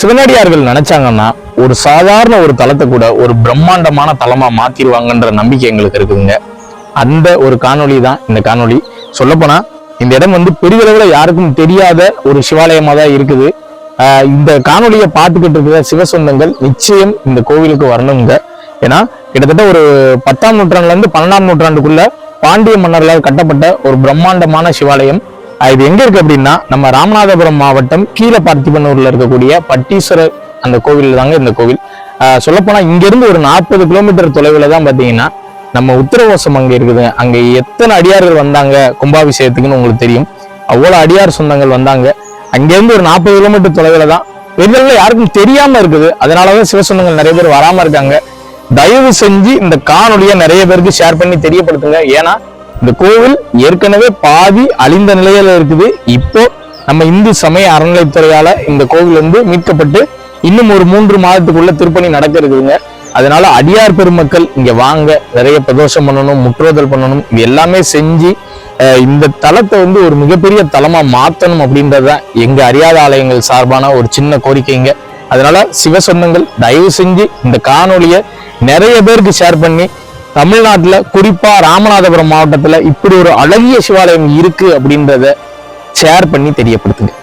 சிவனடியார்கள் நினைச்சாங்கன்னா ஒரு சாதாரண ஒரு தலத்தை கூட ஒரு பிரம்மாண்டமான தலமா மாத்திருவாங்கன்ற நம்பிக்கை எங்களுக்கு இருக்குதுங்க. அந்த ஒரு காணொளி தான் இந்த காணொளி. சொல்லப்போனா இந்த இடம் வந்து பெரிதளவுல யாருக்கும் தெரியாத ஒரு சிவாலயமா தான் இருக்குது. ஆஹ் இந்த காணொலியை பார்த்துக்கிட்டு இருக்கிற சிவசொந்தங்கள் நிச்சயம் இந்த கோவிலுக்கு வரணுங்க. ஏன்னா கிட்டத்தட்ட ஒரு பத்தாம் நூற்றாண்டுல இருந்து பன்னெண்டாம் நூற்றாண்டுக்குள்ள பாண்டிய மன்னர்களால் கட்டப்பட்ட ஒரு பிரம்மாண்டமான சிவாலயம். இது எங்க இருக்கு அப்படின்னா நம்ம ராமநாதபுரம் மாவட்டம் கீழே பார்த்திபனூர்ல இருக்கக்கூடிய பட்டீஸ்வரர் அந்த கோவில் தாங்க இந்த கோவில். ஆஹ் சொல்லப்போனா இங்கிருந்து ஒரு நாற்பது கிலோமீட்டர் தொலைவில் தான் பார்த்தீங்கன்னா நம்ம உத்தரவாசம் அங்கே இருக்குது. அங்கே எத்தனை அடியார்கள் வந்தாங்க கும்பாபிஷேகத்துக்குன்னு உங்களுக்கு தெரியும். அவ்வளவு அடியார் சொந்தங்கள் வந்தாங்க. அங்கேருந்து ஒரு நாற்பது கிலோமீட்டர் தொலைவில் தான். பெரிதளவுல யாருக்கும் தெரியாம இருக்குது. அதனாலதான் சிவசொந்தங்கள் நிறைய பேர் வராம இருக்காங்க. தயவு செஞ்சு இந்த காணொலியை நிறைய பேருக்கு ஷேர் பண்ணி தெரியப்படுத்துங்க. ஏன்னா இந்த கோவில் ஏற்கனவே பாதி அழிந்த நிலையில இருக்குது. இப்போ நம்ம இந்து சமய அறநிலைத்துறையால இந்த கோவில் வந்து மீட்கப்பட்டு இன்னும் ஒரு மூன்று மாதத்துக்குள்ள திருப்பணி நடக்க இருக்குதுங்க அதனால அடியார் பெருமக்கள் இங்க வாங்க நிறைய பிரதோஷம் பண்ணணும் முற்றுதல் பண்ணணும் இது எல்லாமே செஞ்சு இந்த தலத்தை வந்து ஒரு மிகப்பெரிய தளமா மாத்தணும் அப்படின்றதுதான் எங்க அறியாத ஆலயங்கள் சார்பான ஒரு சின்ன கோரிக்கைங்க. அதனால சிவசொந்தங்கள் தயவு செஞ்சு இந்த காணொலியை நிறைய பேருக்கு ஷேர் பண்ணி தமிழ்நாட்டுல குறிப்பா ராமநாதபுரம் மாவட்டத்துல இப்படி ஒரு அழகிய சிவாலயம் இருக்கு அப்படின்றத ஷேர் பண்ணி தெரியப்படுத்துங்க.